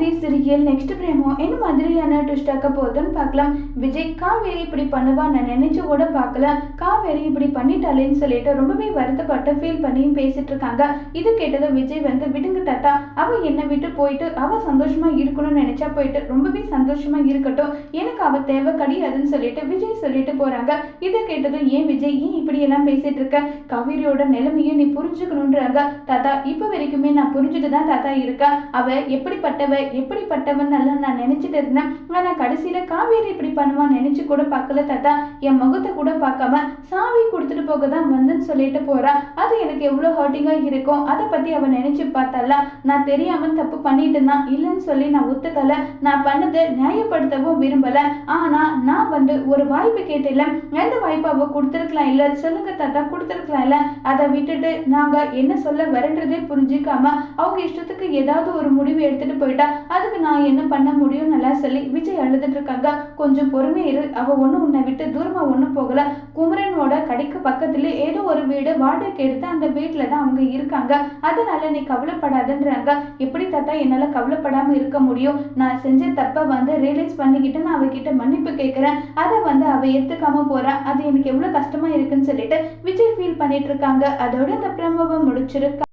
மாதிரி சிறியல் நெக்ஸ்ட் பிரேமோ என்ன மாதிரியான ட்விஸ்ட் ஆக்க போகுதுன்னு பார்க்கலாம். விஜய் காவேரி இப்படி பண்ணுவா நான் நினைச்சு கூட பார்க்கல. காவேரி இப்படி பண்ணிட்டாளேன்னு சொல்லிட்டு ரொம்பவே வருத்தப்பட்டு ஃபீல் பண்ணி பேசிட்டு இருக்காங்க. இது கேட்டதும் விஜய் வந்து விடுங்க தாத்தா அவ என்னை விட்டு போயிட்டு அவ சந்தோஷமா இருக்கணும்னு நினைச்சா போயிட்டு ரொம்பவே சந்தோஷமா இருக்கட்டும். எனக்கு அவ தேவை கிடையாதுன்னு சொல்லிட்டு விஜய் சொல்லிட்டு போறாங்க. இதை கேட்டதும் ஏன் விஜய் ஏன் இப்படி எல்லாம் பேசிட்டு இருக்க? காவேரியோட நிலைமையை நீ புரிஞ்சுக்கணுன்றாங்க தாத்தா இப்ப வரைக்குமே நான் புரிஞ்சுட்டு தான் தாத்தா இருக்கேன். அவ எப்படிப்பட்டவ எப்படிப்பட்டவன் எல்லாம் நான் நினைச்சிட்டு இருந்தேன். ஆனா கடைசியில காவேரி இப்படி பண்ணுவான் நினைச்சு கூட பார்க்கல தாத்தா. என் முகத்தை கூட பார்க்காம சாவி போக தான் வந்துன்னு சொல்லிட்டு போறா. அது எனக்கு எவ்வளோ ஹர்ட்டிங்கா இருக்கும் அதை பத்தி அவன் நினைச்சு பார்த்தால நான் தெரியாம தப்பு பண்ணிட்டு தான் இல்லைன்னு சொல்லி நான் ஒத்துக்கல. நான் பண்ணதை நியாயப்படுத்தவும் விரும்பல. ஆனா நான் வந்து ஒரு வாய்ப்பு கேட்டில எந்த வாய்ப்பு அவள் கொடுத்துருக்கலாம் இல்ல? சொல்லுங்க தாத்தா கொடுத்துருக்கலாம் இல்ல? அதை விட்டுட்டு நாங்க என்ன சொல்ல வரன்றதே புரிஞ்சுக்காம அவங்க இஷ்டத்துக்கு ஏதாவது ஒரு முடிவு எடுத்துட்டு போயிட்டா. அதுக்கு நான் என்ன பண்ண முடியும் நல்லா சொல்லி விஜய் அழுதுட்டு இருக்காங்க. கொஞ்சம் பொறுமை இரு. அவ ஒன்றும் உன்னை விட்டு தூரமா ஒன்றும் போகல. குமரனோட கடைக்கு பக்கம் பக்கத்துல ஏதோ ஒரு வீடு வாடகைக்கு எடுத்து அந்த வீட்டுல தான் அவங்க இருக்காங்க. அதனால நீ கவலைப்படாதன்றாங்க. எப்படி தாத்தா என்னால கவலைப்படாம இருக்க முடியும்? நான் செஞ்ச தப்பை வந்து ரியலைஸ் பண்ணிக்கிட்டு நான் அவகிட்ட மன்னிப்பு கேட்கிறேன் அதை வந்து அவ எத்துக்காம போறா. அது எனக்கு எவ்வளவு கஷ்டமா இருக்குன்னு சொல்லிட்டு விஜய் ஃபீல் பண்ணிட்டு இருக்காங்க. அதோட இந்த பிரமவை முடிச்சிருக்கா